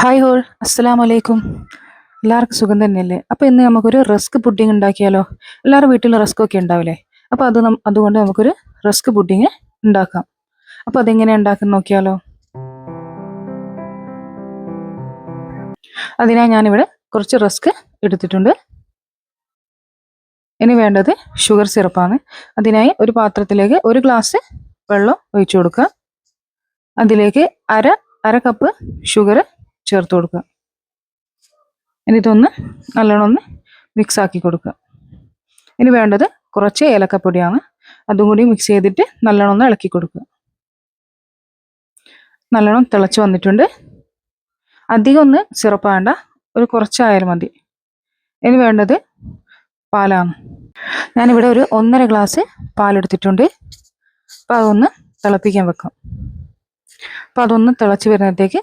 Hi whole അസ്സലാമു വലൈക്കും എല്ലാവർക്കും സുഖം തന്നെയല്ലേ? അപ്പോൾ ഇന്ന് നമുക്കൊരു റസ്ക് പുഡിംഗ് ഉണ്ടാക്കിയാലോ? എല്ലാവരും വീട്ടിലും റസ്ക് ഒക്കെ ഉണ്ടാവില്ലേ? അപ്പോൾ അത് അതുകൊണ്ട് നമുക്കൊരു റസ്ക് പുഡിംഗ് ഉണ്ടാക്കാം. അപ്പോൾ അതെങ്ങനെ ഉണ്ടാക്കുന്ന നോക്കിയാലോ? അതിനായി ഞാനിവിടെ കുറച്ച് റസ്ക് എടുത്തിട്ടുണ്ട്. ഇനി വേണ്ടത് ഷുഗർ സിറപ്പാണ്. അതിനായി ഒരു പാത്രത്തിലേക്ക് ഒരു ഗ്ലാസ് വെള്ളം ഒഴിച്ചു കൊടുക്കുക. അതിലേക്ക് അര അര കപ്പ് ഷുഗർ ചേർത്ത് കൊടുക്കുക. എന്നിട്ടൊന്ന് നല്ലോണം ഒന്ന് മിക്സ് ആക്കി കൊടുക്കുക. ഇനി വേണ്ടത് കുറച്ച് ഏലക്കപ്പൊടിയാണ്. അതും കൂടി മിക്സ് ചെയ്തിട്ട് നല്ലോണം ഒന്ന് ഇളക്കി കൊടുക്കുക. നല്ലോണം തിളച്ച് വന്നിട്ടുണ്ട്. അധികം ഒന്ന് സിറപ്പ് ഒരു കുറച്ചായാലും മതി. ഇനി വേണ്ടത് പാലാണ്. ഞാനിവിടെ ഒരു ഒന്നര ഗ്ലാസ് പാലെടുത്തിട്ടുണ്ട്. അപ്പോൾ അതൊന്ന് തിളപ്പിക്കാൻ വെക്കാം. അപ്പോൾ അതൊന്ന് തിളച്ച് വരുന്നത്തേക്ക്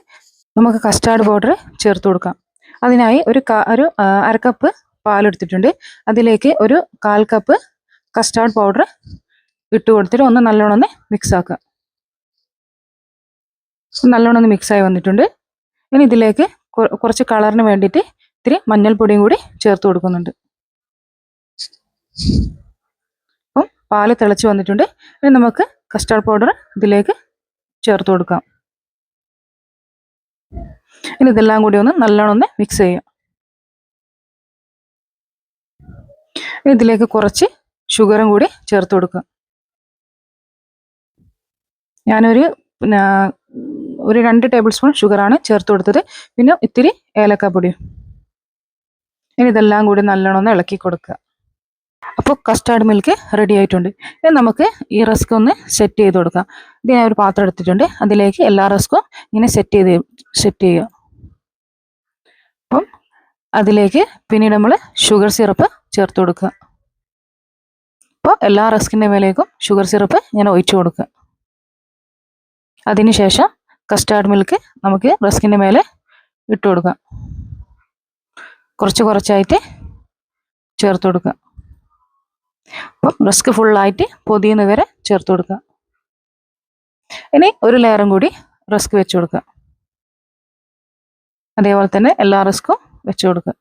നമുക്ക് കസ്റ്റാർഡ് പൗഡർ ചേർത്ത് കൊടുക്കാം. അതിനായി ഒരു ഒരു അരക്കപ്പ് അര കപ്പ് പാലെടുത്തിട്ടുണ്ട്. അതിലേക്ക് ഒരു കാൽ കപ്പ് കസ്റ്റാർഡ് പൗഡർ ഇട്ട് കൊടുത്തിട്ട് ഒന്ന് നല്ലോണം ഒന്ന് മിക്സ് ആക്കുക നല്ലോണം ഒന്ന് മിക്സ് ആയി വന്നിട്ടുണ്ട്. ഇനി ഇതിലേക്ക് കുറച്ച് കളറിന് വേണ്ടിയിട്ട് ഇത്തിരി മഞ്ഞൾപ്പൊടിയും കൂടി ചേർത്ത് കൊടുക്കുന്നുണ്ട്. അപ്പം പാൽ തിളച്ച് വന്നിട്ടുണ്ട്. ഇനി നമുക്ക് കസ്റ്റാർഡ് പൗഡർ ഇതിലേക്ക് ചേർത്ത് കൊടുക്കാം. ഇനി ഇതെല്ലാം കൂടി ഒന്ന് നല്ലോണം ഒന്ന് മിക്സ് ചെയ്യാം. ഇതിലേക്ക് കുറച്ച് ഷുഗറും കൂടി ചേർത്ത് കൊടുക്കുക. ഞാനൊരു ഒരു രണ്ട് ടേബിൾ സ്പൂൺ ഷുഗറാണ് ചേർത്ത് കൊടുത്തത്. പിന്നെ ഇത്തിരി ഏലക്കാപ്പൊടിയും ഇനി ഇതെല്ലാം കൂടി നല്ലോണം ഒന്ന് ഇളക്കി കൊടുക്കുക. അപ്പോൾ കസ്റ്റാർഡ് മിൽക്ക് റെഡി ആയിട്ടുണ്ട്. ഇനി നമുക്ക് ഈ റസ്ക് ഒന്ന് സെറ്റ് ചെയ്ത് കൊടുക്കാം. ഇത് ഞാൻ ഒരു പാത്രം എടുത്തിട്ടുണ്ട്. അതിലേക്ക് എല്ലാ റസ്ക്കും ഇങ്ങനെ സെറ്റ് ചെയ്ത് സെറ്റ് ചെയ്യുക. അപ്പം അതിലേക്ക് പിന്നീട് നമ്മൾ ഷുഗർ സിറപ്പ് ചേർത്ത് കൊടുക്കുക. അപ്പോൾ എല്ലാ റസ്കിന്റെ മേലേക്കും ഷുഗർ സിറപ്പ് ഞാൻ ഒഴിച്ചു കൊടുക്കുക. അതിനുശേഷം കസ്റ്റാർഡ് മിൽക്ക് നമുക്ക് റസ്കിന്റെ മേലെ ഇട്ട് കൊടുക്കാം. കുറച്ച് കുറച്ചായിട്ട് ചേർത്ത് കൊടുക്കുക അപ്പം റസ്ക് ഫുള്ളായിട്ട് പൊതിയുന്ന വരെ ചേർത്ത് കൊടുക്കുക ഇനി ഒരു ലെയറും കൂടി റസ്ക് വെച്ച് കൊടുക്കുക അതേപോലെ തന്നെ എല്ലാ റിസ്ക്കും വെച്ച് കൊടുക്കുക.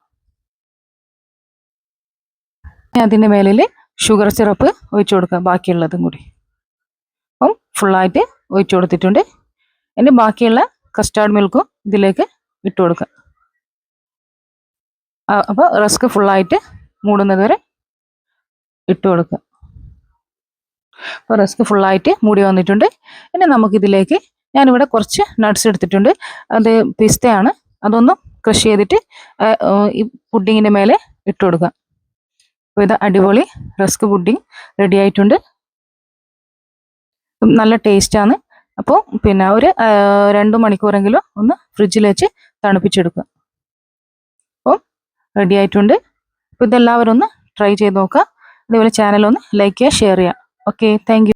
അതിന്റെ മേലിൽ ഷുഗർ സിറപ്പ് ഒഴിച്ചു കൊടുക്കുക ബാക്കിയുള്ളതും കൂടി. അപ്പം ഫുള്ളായിട്ട് ഒഴിച്ചു കൊടുത്തിട്ടുണ്ട്. ഇനി ബാക്കിയുള്ള കസ്റ്റാർഡ് മിൽക്കും ഇതിലേക്ക് ഇട്ട് കൊടുക്കുക. അപ്പോൾ റസ്ക് ഫുള്ളായിട്ട് മൂടുന്നത് വരെ ഇട്ട് കൊടുക്കുക. അപ്പോൾ റസ്ക് ഫുള്ളായിട്ട് മൂടി വന്നിട്ടുണ്ട്. ഇനി നമുക്കിതിലേക്ക് ഞാനിവിടെ കുറച്ച് നട്ട്സ് എടുത്തിട്ടുണ്ട്. അത് പിസ്തയാണ് അതൊന്ന് ക്രഷ് ചെയ്തിട്ട് ഈ പുഡിങ്ങിന്റെ മേലെ ഇട്ട് കൊടുക്കുക. അപ്പോൾ ഇത് അടിപൊളി റസ്ക് പുഡിങ് റെഡി ആയിട്ടുണ്ട്. നല്ല ടേസ്റ്റാണ് അപ്പോൾ പിന്നെ ഒരു രണ്ട് മണിക്കൂറെങ്കിലും ഒന്ന് ഫ്രിഡ്ജിൽ വെച്ച് തണുപ്പിച്ചെടുക്കുക. അപ്പോൾ റെഡി ആയിട്ടുണ്ട്. അപ്പോൾ ഇതെല്ലാവരും ഒന്ന് ട്രൈ ചെയ്ത് നോക്കുക. അതേപോലെ ചാനൽ ഒന്ന് ലൈക്ക് ചെയ്യുക ഷെയർ ചെയ്യുക. Okay thank